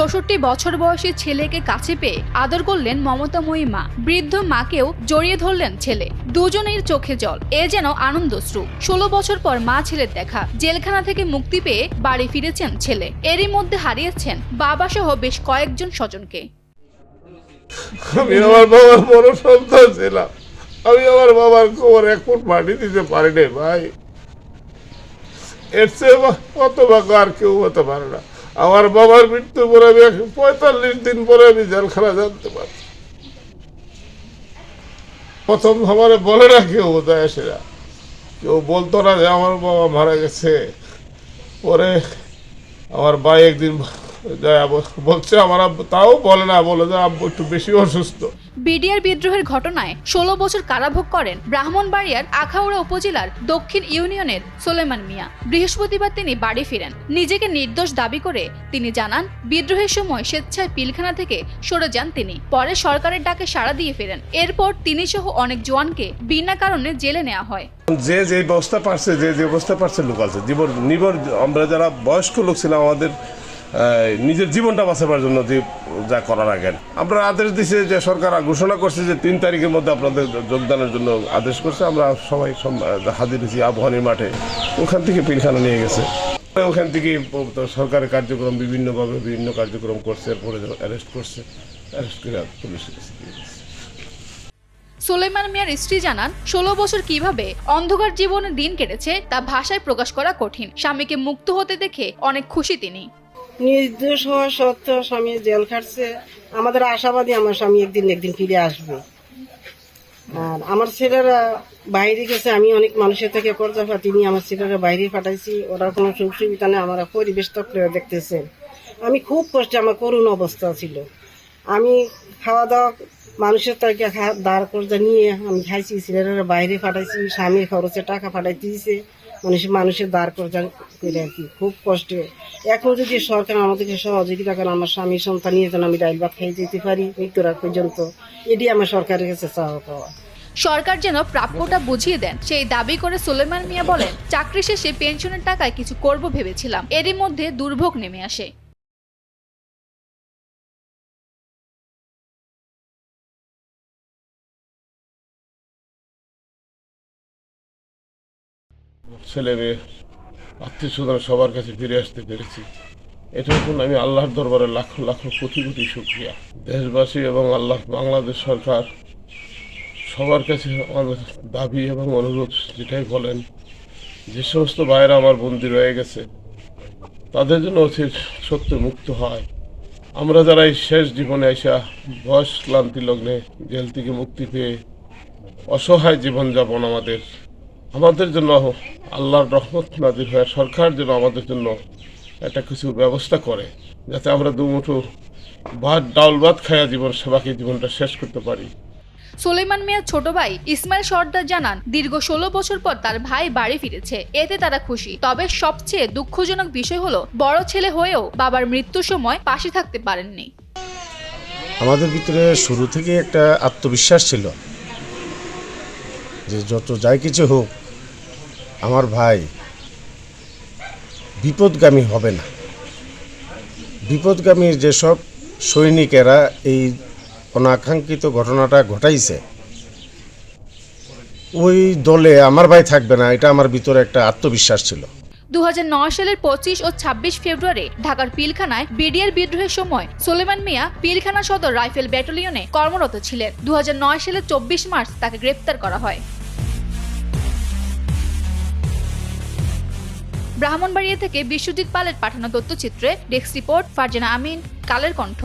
চৌষট্টি বছর বয়সী ছেলেকে কাছে পেয়ে আদর করলেন মমতাময়ী মা বৃদ্ধ মাকেও জড়িয়ে ধরলেন ছেলে। দুজনের চোখে জল। এ যেন আনন্দশ্রু ষোলো বছর পর মা ছেলের দেখা। জেলখানা থেকে মুক্তি পেয়ে বাড়ি ফিরেছেন ছেলে। এরই মধ্যে হারিয়েছেন বাবা সহ বেশ কয়েকজন স্বজনকে। আমি আমার বাবার বড় সন্তান ছিলাম। আমি আমার বাবার খবর এক ফুট মাটি দিতে পারি ভাই। এর চেয়ে কত ভাগ্য আর কেউ হতে পারে না। আমার বাবার মৃত্যু পরে আমি পঁয়তাল্লিশ দিন পরে আমি জেলখানা জানতে পারি। প্রথম আমার বলে না কেউ বোধহয় সেরা কেউ বলতো না যে আমার বাবা মারা গেছে। পরে আমার ভাই একদিন বলছে আমার আব্বু তাও বলে না বলে যে আব্বু একটু বেশি অসুস্থ। বিডিআর বিদ্রোহের ঘটনায় ষোলো বছর কারাভোগ করেন ব্রাহ্মণবাড়িয়ার আখাউড়া উপজেলার দক্ষিণ ইউনিয়নের সোলেমান মিয়া। বৃহস্পতিবার তিনি বাড়ি ফিরেন। নিজেকে নির্দোষ দাবি করে তিনি জানান বিদ্রোহের সময় স্বেচ্ছায় পিলখানা থেকে সরে যান তিনি। পরে সরকারের ডাকে সাড়া দিয়ে ফেরেন। এরপর তিনি সহ অনেক জওয়ানকে বিনা কারণে জেলে নেওয়া হয়। যে যে ব্যবস্থা পারছে যে যে ব্যবস্থা পারছে লোক আছে। জীবন নিবর আমরা যারা বয়স্ক লোক ছিলাম আমাদের নিজের জীবনটা বাঁচাবার জন্য যে যা করার আগে আমরা আদেশ দিছে যে সরকার ঘোষণা করছে যে তিন তারিখের মধ্যে আপনাদের যোগদানের জন্য আদেশ করছে। আমরা সবাই হাজির হয়েছি আবহানির মাঠে। ওখান থেকে পিলখানা নিয়ে গেছে। ওখান থেকে সরকারের কার্যক্রম বিভিন্নভাবে বিভিন্ন কার্যক্রম করছে। এরপরে অ্যারেস্ট করছে। অ্যারেস্ট করে দিয়েছে। সুলেমান মিয়ার স্ত্রী জানান, ষোলো বছর কীভাবে অন্ধকার জীবনে দিন কেটেছে তা ভাষায় প্রকাশ করা কঠিন। স্বামীকে মুক্ত হতে দেখে অনেক খুশি তিনি। নির্দোষ হওয়া সত্ত্বেও স্বামী জেল খাটছে। আমাদের আশাবাদী আমার স্বামী একদিন একদিন ফিরে আসবে। আর আমার ছেলেরা বাইরে গেছে, আমি অনেক মানুষের থেকে কর্জা নিয়ে আমার ছেলেরা বাইরে পাঠাইছি। ওরা কোনো সুখ সুবিধা নেই, আমার পরিবেশ তত্ত্ব দেখতেছে। আমি খুব কষ্টে আমার করুণ অবস্থা ছিল। আমি খাওয়া দাওয়া মানুষের তাকে দাঁড় কর্জা নিয়ে আমি খাইছি, ছেলেরা বাইরে পাঠাইছি, স্বামীর খরচে টাকা পাঠাইতে দিয়েছে মানুষ মানুষের দাঁড় প্রচার করে আর কি, খুব কষ্টে। এখন যদি সরকার আমাদেরকে সহযোগিতা করে, আমার স্বামী সন্তান নিয়ে যেন আমি ডাইল ভাত খাই যেতে পারি, মৃত্যুর পর্যন্ত, এটি আমার সরকারের কাছে চাওয়া পাওয়া। সরকার যেন প্রাপ্যটা বুঝিয়ে দেন, সেই দাবি করে সুলেমান মিয়া বলেন, চাকরি শেষে পেনশনের টাকায় কিছু করব ভেবেছিলাম, এরই মধ্যে দুর্ভোগ নেমে আসে। ছেলে মেয়ে, আত্মীয় স্বজন সবার কাছে ফিরে আসতে পেরেছি। এটার আমি আল্লাহর দরবারে লাখ লাখ কোটি কোটি শুক্রিয়া। দেশবাসী এবং আল্লাহ, বাংলাদেশ সরকার সবার কাছে আমাদের দাবি এবং অনুরোধ যেটাই বলেন, যে সমস্ত ভাইয়েরা আমার বন্দি রয়ে গেছে, তাদের জন্য অতি সত্য মুক্ত হয়। আমরা যারা এই শেষ জীবনে আইসা বয়স ক্লান্তি লগ্নে জেল থেকে মুক্তি পেয়ে অসহায় জীবনযাপন আমাদের আমাদের জন্য আল্লাহর রহমত নাজির হয়ে সরকার যেন আমাদের জন্য একটা কিছু ব্যবস্থা করে যাতে আমরা দুমুঠো ভাত ডাউল ভাত খায়া জীবন সেবাকে জীবনটা শেষ করতে পারি। সুলেমান মিয়ার ছোট ভাই ইসমাইল সর্দার জানান দীর্ঘ ষোলো বছর পর তার ভাই বাড়ি ফিরেছে এতে তারা খুশি। তবে সবচেয়ে দুঃখজনক বিষয় হলো বড় ছেলে হয়েও বাবার মৃত্যুর সময় পাশে থাকতে পারেননি। আমাদের ভিতরে শুরু থেকে একটা আত্মবিশ্বাস ছিল যে যত যাই কিছু হোক আমার ভাই বিপদগামী হবে না। বিপদগামী যেসব সৈনিকেরা এই অনাকাঙ্ক্ষিত ঘটনাটা ঘটাইছে, ওই দলে আমার ভাই থাকবে না, এটা আমার ভিতরে একটা আত্মবিশ্বাস ছিল। দু হাজার নয় সালের পঁচিশ ও ছাব্বিশ ফেব্রুয়ারি ঢাকার পিলখানায় বিডিআর বিদ্রোহের সময় সোলেমান মিয়া পিলখানা সদর রাইফেল ব্যাটালিয়নে কর্মরত ছিলেন। দু হাজার নয় সালের চব্বিশ মার্চ তাকে গ্রেপ্তার করা হয়। ব্রাহ্মণবাড়িয়া থেকে বিশ্বজিৎ পালের পাঠানো তথ্যচিত্রে ডেস্ক রিপোর্ট ফারজানা আমিন কালের কণ্ঠ।